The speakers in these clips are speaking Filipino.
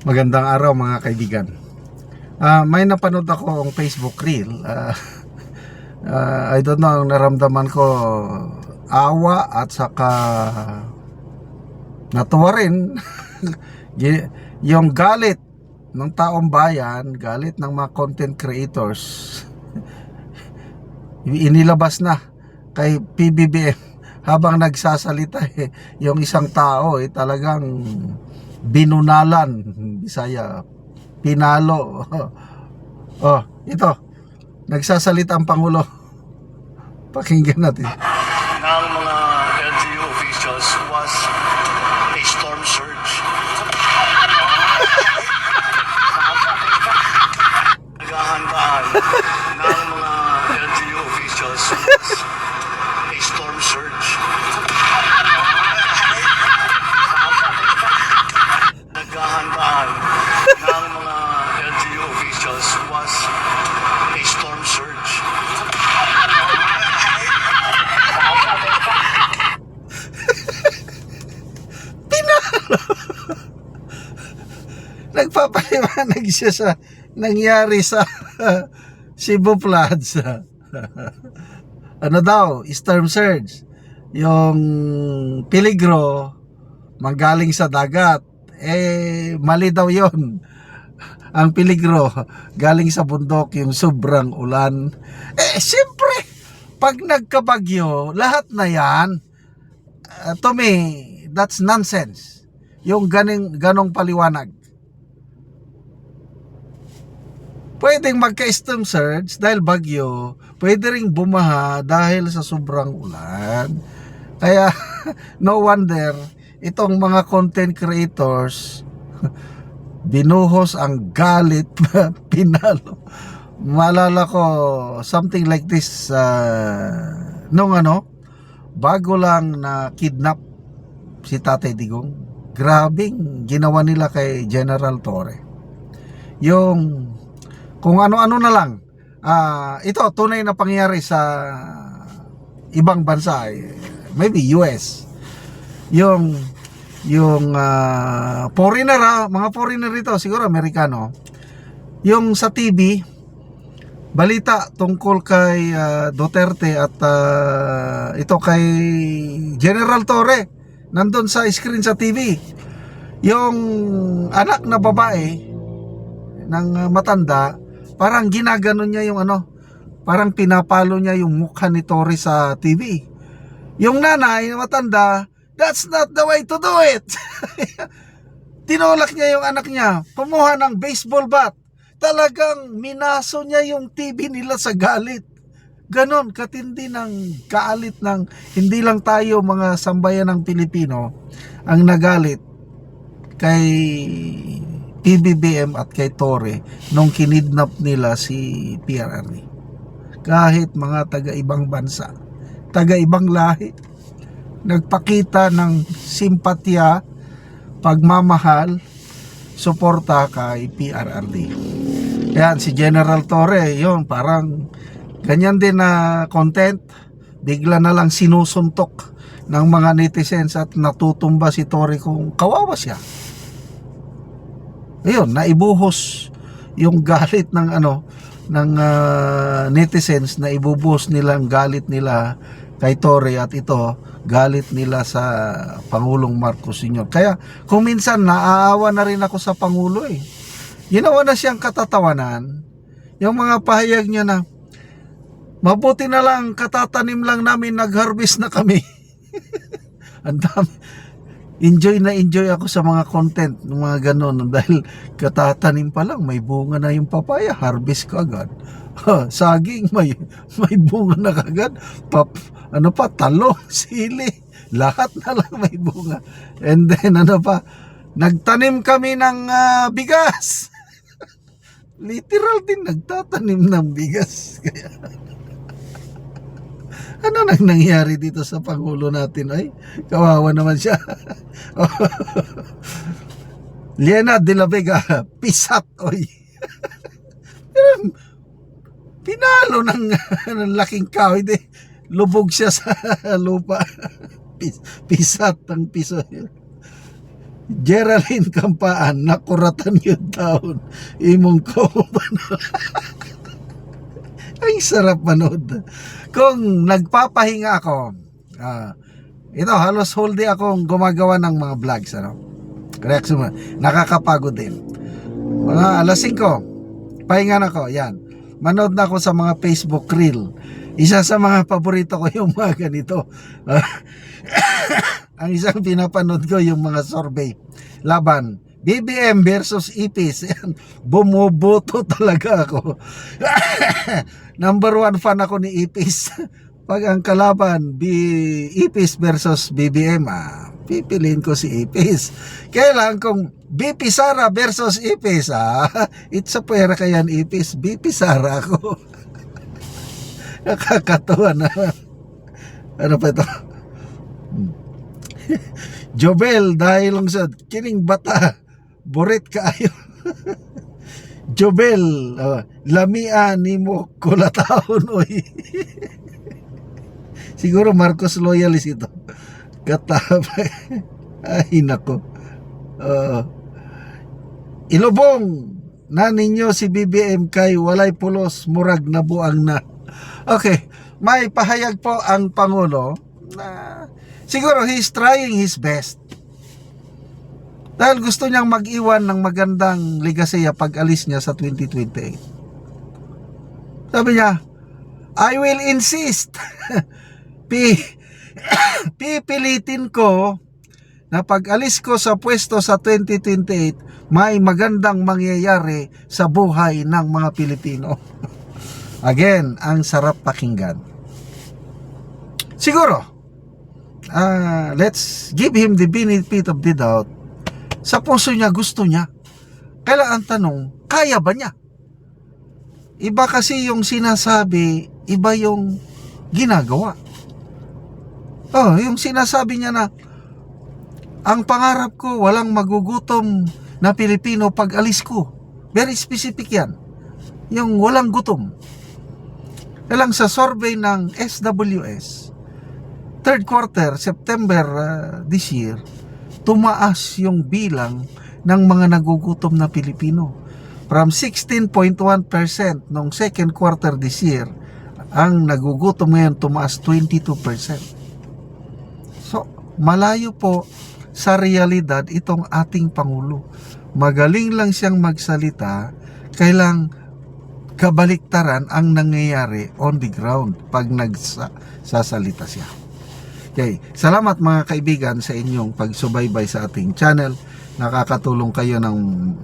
Magandang araw mga kaibigan. Ah, may napanood ako ang Facebook reel. Ah, ah, I don't know, ang naramdaman ko awa at saka natuwa rin. Yung galit ng taong bayan, galit ng mga content creators, inilabas na kay PBBM habang nagsasalita eh, yung isang tao eh, talagang binunalan Bisaya. Pinalo. Oh ito. Nagsasalita ang pangulo. Pakinggan natin. Ng mga LGU officials was a storm surge. Naghahandaan ng mga LGU officials was a storm surge. Naghahandaan ng mga LGU officials was a storm surge. nagpapaliwanag siya sa nangyari sa Cebu floods ano daw storm surge. Yung peligro manggaling sa dagat. Eh mali daw yon ang peligro galing sa bundok yung sobrang ulan. Eh siyempre pag nagkabagyo lahat na yan. Uh, to me that's nonsense. Yung ganing ganong paliwanag pwedeng magka-storm surge dahil bagyo, pwede ring bumaha dahil sa sobrang ulan. Kaya no wonder itong mga content creators binuhos ang galit pinalo. Maalala ko something like this uh, nung ano bago lang na kidnap si Tatay Digong. Grabing ginawa nila kay General Torre. Yung kung ano-ano na lang. Ah, ito tunay na pangyayari sa ibang bansa, eh, maybe US. Yung yung ah, foreigner, ah, mga foreigner ito, siguro Amerikano. Yung sa TV, balita tungkol kay ah, Duterte at ah, ito kay General Torre nandun sa screen sa TV. Yung anak na babae ng matanda, parang ginaganon niya yung ano, parang pinapalo niya yung mukha ni Tori sa TV. Yung nanay na matanda, that's not the way to do it. Tinulak niya yung anak niya, kumuha ng baseball bat. Talagang minaso niya yung TV nila sa galit. Ganon, katindi ng galit ng hindi lang tayo mga sambayan ng Pilipino ang nagalit kay PBBM at kay Torre nung kinidnap nila si PRRD. Kahit mga taga ibang bansa, taga ibang lahi, nagpakita ng simpatya, pagmamahal, suporta kay PRRD. Yan, si General Torre, yun, parang ganyan din na content, bigla na lang sinusuntok ng mga netizens at natutumba si Torre kung kawawa siya ayun naibuhos yung galit ng ano ng ah, netizens na ibubuhos nilang galit nila kay Torre at ito galit nila sa Pangulong Marcos Sr. Kaya kung minsan naaawa na rin ako sa Pangulo eh. Ginawa na siyang katatawanan. Yung mga pahayag niya na mabuti na lang katatanim lang namin nag-harvest na kami. Ang dami enjoy na enjoy ako sa mga content ng mga ganon. Dahil katatanim pa lang may bunga na yung papaya harvest ka agad. Ha, saging may may bunga na kagad. Pap ano pa talong sili. Lahat na lang may bunga. And then ano pa nagtanim kami ng ah, bigas. Literal din nagtatanim ng bigas. Kaya ano nang nangyari dito sa Pangulo natin? Ay, kawawa naman siya. Liena de la Vega, pisat, oy. Pinalo ng, ng laking kahoy. Di, lubog siya sa lupa. Pis, pisat ang piso. Geraldine Kampaan, nakuratan yung taon. Imong ko. Sarap manood. Kung nagpapahinga ako, ah, ito, halos whole day akong gumagawa ng mga vlogs, ano? Correct, suma. Nakakapagod din. Mga alas 5, pahinga na ko, yan. Manood na ako sa mga Facebook reel. Isa sa mga paborito ko yung mga ganito. Ang isang pinapanood ko yung mga survey. Laban. BBM versus IPIS. Yan. Bumuboto talaga ako. Number one fan ako ni IPIS. Pag ang kalaban, B, IPIS versus BBM, ah, pipiliin ko si IPIS. Kailan kung BP Sara versus IPIS, ah, it's a pera kayan IPIS, BP Sara ako. Nakakatawa na. Ano pa ito? Jobel dahil lang sa kining bata borit kaayo. Jobel uh, lamia nimo kulataon oy. Siguro Marcos loyalist ito. Kataba ay nako. Uh, ilubong na ninyo si BBM kay walay pulos murag nabuang na. Okay may pahayag po ang Pangulo na siguro he's trying his best. Dahil gusto niyang mag-iwan ng magandang legacy pag alis niya sa 2028. Sabi niya, I will insist. Pi pipilitin ko na pag alis ko sa pwesto sa 2028, may magandang mangyayari sa buhay ng mga Pilipino. Again, ang sarap pakinggan. Siguro, ah, let's give him the benefit of the doubt. Sa puso niya, gusto niya. Kailan ang tanong, kaya ba niya? Iba kasi yung sinasabi, iba yung ginagawa. Oh, yung sinasabi niya na, ang pangarap ko, walang magugutom na Pilipino pag alis ko. Very specific yan. Yung walang gutom. Kailang sa survey ng SWS, third quarter, September uh, this year, tumaas yung bilang ng mga nagugutom na Pilipino. From 16.1% nung second quarter this year, ang nagugutom ngayon tumaas 22%. So, malayo po sa realidad itong ating Pangulo. Magaling lang siyang magsalita, kailang kabaliktaran ang nangyayari on the ground pag nagsasalita siya. Okay, salamat mga kaibigan sa inyong pagsubaybay sa ating channel. Nakakatulong kayo ng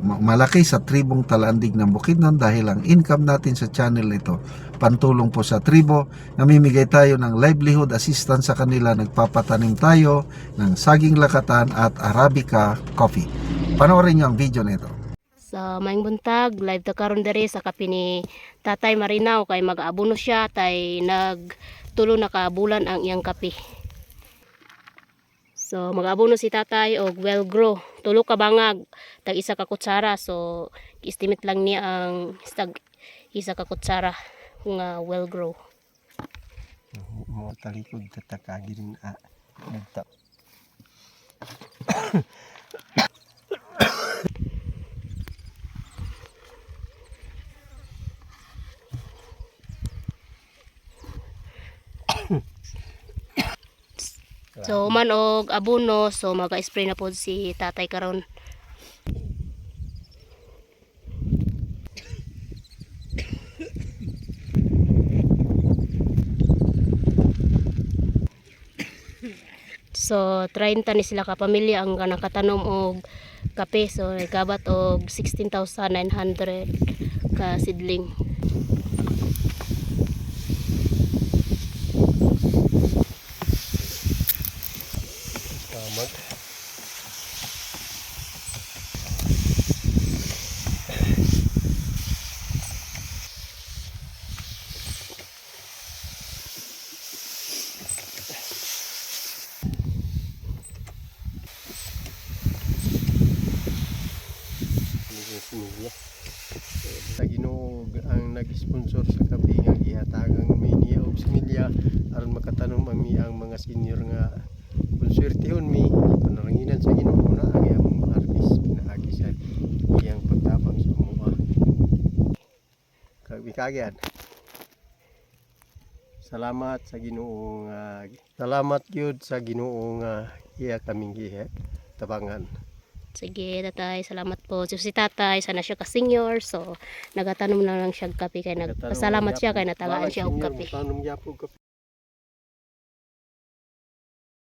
ma- malaki sa tribong Talandig ng Bukidnon dahil ang income natin sa channel ito pantulong po sa tribo. Namimigay tayo ng livelihood assistance sa kanila. Nagpapatanim tayo ng saging lakatan at Arabica coffee. Panoorin niyo ang video nito. sa maing buntag live ta karon diri sa kapi ni Tatay Marinaw kay mag-abono siya tay nagtulo na ka bulan ang iyang kapi. So mag-abono si Tatay og well grow tulo ka bangag tag isa ka kutsara so estimate lang niya ang tag isa ka kutsara nga well grow. mo talikod tatakagin a nagta So man og abono so maga-spray na pod si Tatay karon. So 30 ni sila ka pamilya ang nakatanom og kape so nagabat og 16,900 ka sidling. Tamag Similya. Sa Ginoo ang nag-sponsor sa kape nga gihatagang media of Similya aron makatanom ang mi ang mga senior nga Konswerte yun, may panaranginan sa ginoo na ang iyang mga harvest, pinahagisan, iyang pagtabang sa mga kagbikagyan. Salamat sa ginoong, uh, salamat yun sa ginoong uh, iya kaming gihe, tabangan. Sige, tatay, salamat po. So, si tatay, sana siya ka-senior. So, nagatanom na lang siya kape. Kaya nagpasalamat siya kaya natagaan siya og kape. Nagtanom niya po kape.